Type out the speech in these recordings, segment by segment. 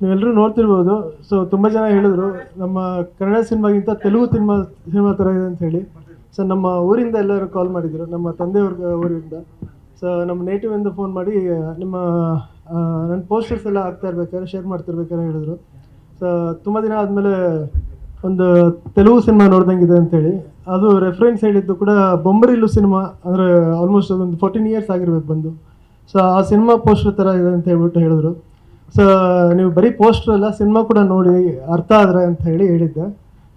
ನೀವೆಲ್ಲರೂ ನೋಡ್ತಿರ್ಬೋದು. ಸೊ ತುಂಬ ಜನ ಹೇಳಿದ್ರು, ನಮ್ಮ ಕನ್ನಡ ಸಿನಿಮಾಗಿಂತ ತೆಲುಗು ಸಿನಿಮಾ ಸಿನಿಮಾ ಥರ ಇದೆ ಅಂತ ಹೇಳಿ. ಸೊ ನಮ್ಮ ಊರಿಂದ ಎಲ್ಲರೂ ಕಾಲ್ ಮಾಡಿದರು, ನಮ್ಮ ತಂದೆಯವ್ರ ಊರಿಂದ. ಸೊ ನಮ್ಮ ನೇಟಿವಿಂದ ಫೋನ್ ಮಾಡಿ, ನಿಮ್ಮ ನನ್ನ ಪೋಸ್ಟರ್ಸ್ ಎಲ್ಲ ಆಗ್ತಾ ಇರ್ಬೇಕಾದ್ರೆ ಶೇರ್ ಮಾಡ್ತಿರ್ಬೇಕಾದ್ರೆ ಹೇಳಿದ್ರು. ಸೊ ತುಂಬ ದಿನ ಆದಮೇಲೆ ಒಂದು ತೆಲುಗು ಸಿನಿಮಾ ನೋಡ್ದಂಗಿದೆ ಅಂತೇಳಿ ಅದು ರೆಫರೆನ್ಸ್ ಹೇಳಿದ್ದು ಕೂಡ ಬೊಂಬರಿಲು ಸಿನಿಮಾ, ಅಂದರೆ ಆಲ್ಮೋಸ್ಟ್ ಅದೊಂದು ಫೋರ್ಟೀನ್ ಇಯರ್ಸ್ ಆಗಿರ್ಬೇಕು ಬಂದು. ಸೊ ಆ ಸಿನಿಮಾ ಪೋಸ್ಟರ್ ಥರ ಇದೆ ಅಂತ ಹೇಳ್ಬಿಟ್ಟು ಹೇಳಿದ್ರು. ಸೊ ನೀವು ಬರೀ ಪೋಸ್ಟರ್ ಅಲ್ಲ ಸಿನಿಮಾ ಕೂಡ ನೋಡಿ ಅರ್ಥ ಆದ್ರೆ ಅಂತ ಹೇಳಿ ಹೇಳಿದ್ದೆ.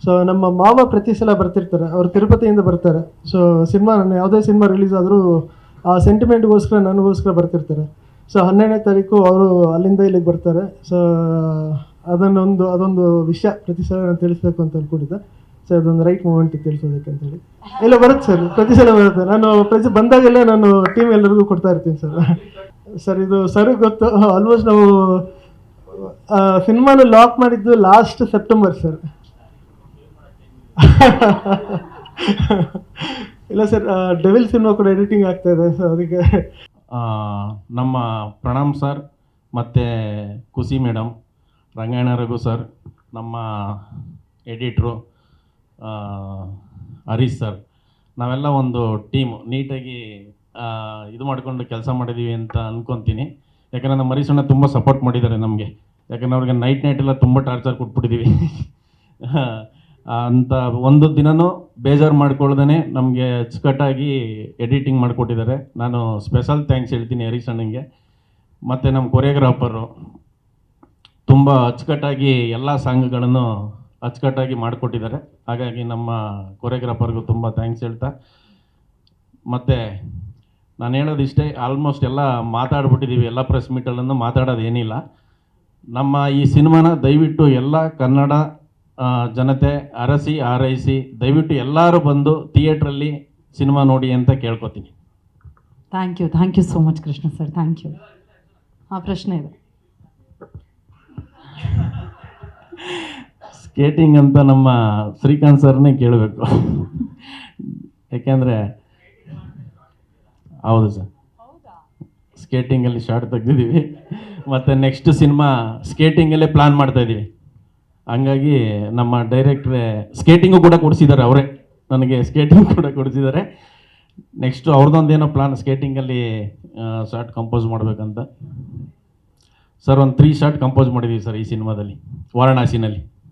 ಸೊ ನಮ್ಮ ಮಾವ ಪ್ರತಿ ಸಲ ಬರ್ತಿರ್ತಾರೆ, ಅವ್ರು ತಿರುಪತಿಯಿಂದ ಬರ್ತಾರೆ. ಸೊ ಸಿನಿಮಾ ನಾನು ಯಾವುದೇ ಸಿನಿಮಾ ರಿಲೀಸ್ ಆದರೂ ಆ ಸೆಂಟಿಮೆಂಟ್ಗೋಸ್ಕರ ನನಗೋಸ್ಕರ ಬರ್ತಿರ್ತಾರೆ. ಸೊ ಹನ್ನೆರಡನೇ ತಾರೀಕು ಅವರು ಅಲ್ಲಿಂದ ಇಲ್ಲಿಗೆ ಬರ್ತಾರೆ. ಸೊ ಅದನ್ನೊಂದು, ಅದೊಂದು ವಿಷಯ ಪ್ರತಿ ಸಲ ನಾನು ತಿಳಿಸ್ಬೇಕು ಅಂತ ಅಂದ್ಕೊಂಡಿದ್ದೆ ಸೊ ಅದೊಂದು ರೈಟ್ ಮೂಮೆಂಟ್ ತಿಳಿಸೋದಕ್ಕೆ ಅಂತ ಹೇಳಿ. ಇಲ್ಲ, ಬರುತ್ತೆ ಸರ್, ಪ್ರತಿ ಸಲ ಬರುತ್ತೆ. ನಾನು ಪ್ರತಿ ಬಂದಾಗೆಲ್ಲ ನಾನು ಟೀಮ್ ಎಲ್ಲರಿಗೂ ಕೊಡ್ತಾ ಇರ್ತೀನಿ ಸರ್. ಸರ್, ಇದು ಸರ್ ಗೊತ್ತು ಆಲ್ಮೋಸ್ಟ್ ನಾವು ಸಿನಿಮಾನ ಲಾಕ್ ಮಾಡಿದ್ದು ಲಾಸ್ಟ್ ಸೆಪ್ಟೆಂಬರ್ ಸರ್ ಇಲ್ಲ ಸರ್ ಡೆವಿಲ್ ಸಿನಿಮಾ ಕೂಡ ಎಡಿಟಿಂಗ್ ಆಗ್ತಾ ಇದೆ ಸೊ ಅದಕ್ಕೆ. ನಮ್ಮ ಪ್ರಣಾಮ್ ಸರ್ ಮತ್ತು ಖುಷಿ ಮೇಡಮ್ ರಂಗಾಯಣ ರಘು ಸರ್ ನಮ್ಮ ಎಡಿಟ್ರು ಹರೀಶ್ ಸರ್ ನಾವೆಲ್ಲ ಒಂದು ಟೀಮು ನೀಟಾಗಿ ಇದು ಮಾಡಿಕೊಂಡು ಕೆಲಸ ಮಾಡಿದ್ದೀವಿ ಅಂತ ಅಂದ್ಕೊತೀನಿ ಯಾಕಂದರೆ ನಮ್ಮ ಮರೀಸಣ್ಣ ತುಂಬ ಸಪೋರ್ಟ್ ಮಾಡಿದ್ದಾರೆ ನಮಗೆ. ಯಾಕಂದ್ರೆ ಅವ್ರಿಗೆ ನೈಟ್ ನೈಟ್ ಎಲ್ಲ ತುಂಬ ಟಾರ್ಚರ್ ಕೊಟ್ಬಿಟ್ಟಿದ್ದೀವಿ ಅಂತ ಒಂದು ದಿನವೂ ಬೇಜಾರು ಮಾಡ್ಕೊಳ್ದೇ ನಮಗೆ ಅಚ್ಚುಕಟ್ಟಾಗಿ ಎಡಿಟಿಂಗ್ ಮಾಡಿಕೊಟ್ಟಿದ್ದಾರೆ. ನಾನು ಸ್ಪೆಷಲ್ ಥ್ಯಾಂಕ್ಸ್ ಹೇಳ್ತೀನಿ ಹರೀಶ್ ಮತ್ತು ನಮ್ಮ ಕೊರಿಯೋಗ್ರಾಫರು ತುಂಬ ಅಚ್ಚುಕಟ್ಟಾಗಿ ಎಲ್ಲ ಸಾಂಗ್ಗಳನ್ನು ಅಚ್ಚುಕಟ್ಟಾಗಿ ಮಾಡಿಕೊಟ್ಟಿದ್ದಾರೆ. ಹಾಗಾಗಿ ನಮ್ಮ ಕೊರಿಯೋಗ್ರಾಫರ್ಗೂ ತುಂಬ ಥ್ಯಾಂಕ್ಸ್ ಹೇಳ್ತಾ. ಮತ್ತು ನಾನು ಹೇಳೋದು ಇಷ್ಟೇ ಆಲ್ಮೋಸ್ಟ್ ಎಲ್ಲ ಮಾತಾಡ್ಬಿಟ್ಟಿದ್ದೀವಿ ಎಲ್ಲ ಪ್ರೆಸ್ ಮೀಟಲ್ಲೂ ಮಾತಾಡೋದು ಏನಿಲ್ಲ. ನಮ್ಮ ಈ ಸಿನಿಮಾನ ದಯವಿಟ್ಟು ಎಲ್ಲ ಕನ್ನಡ ಜನತೆ ಅರಸಿ ಆರೈಸಿ ದಯವಿಟ್ಟು ಎಲ್ಲರೂ ಬಂದು ಥಿಯೇಟ್ರಲ್ಲಿ ಸಿನಿಮಾ ನೋಡಿ ಅಂತ ಕೇಳ್ಕೊತೀನಿ. Thank you thank you so much Krishna sir thank you ಆ ಪ್ರಶ್ನೆ ಇದೆ. ಸ್ಕೇಟಿಂಗ್ ಅಂತ ನಮ್ಮ ಶ್ರೀಕಾಂತ್ ಸರ್ನೇ ಕೇಳಬೇಕು. ಯಾಕೆಂದರೆ ಹೌದು ಸರ್. ಸ್ಕೇಟಿಂಗಲ್ಲಿ ಶಾರ್ಟ್ ತೆಗ್ದಿದ್ದೀವಿ. ಮತ್ತು ನೆಕ್ಸ್ಟ್ ಸಿನಿಮಾ ಸ್ಕೇಟಿಂಗಲ್ಲೇ ಪ್ಲ್ಯಾನ್ ಮಾಡ್ತಾ ಇದ್ದೀವಿ. ಹಂಗಾಗಿ ನಮ್ಮ ಡೈರೆಕ್ಟ್ರೇ ಸ್ಕೇಟಿಂಗು ಕೂಡ ಕೊಡಿಸಿದ್ದಾರೆ ಅವರೇ. ನನಗೆ ಸ್ಕೇಟಿಂಗ್ ಕೂಡ ಕೊಡಿಸಿದ್ದಾರೆ. ನೆಕ್ಸ್ಟು ಅವ್ರದ್ದೊಂದೇನೋ ಪ್ಲಾನ್ ಸ್ಕೇಟಿಂಗಲ್ಲಿ ಶಾರ್ಟ್ ಕಂಪೋಸ್ ಮಾಡಬೇಕಂತ. ಸರ್ ಒಂದು ತ್ರೀ ಶಾರ್ಟ್ ಕಂಪೋಸ್ ಮಾಡಿದ್ದೀವಿ ಸರ್ ಈ ಸಿನಿಮಾದಲ್ಲಿ ವಾರಣಾಸಿನಲ್ಲಿ.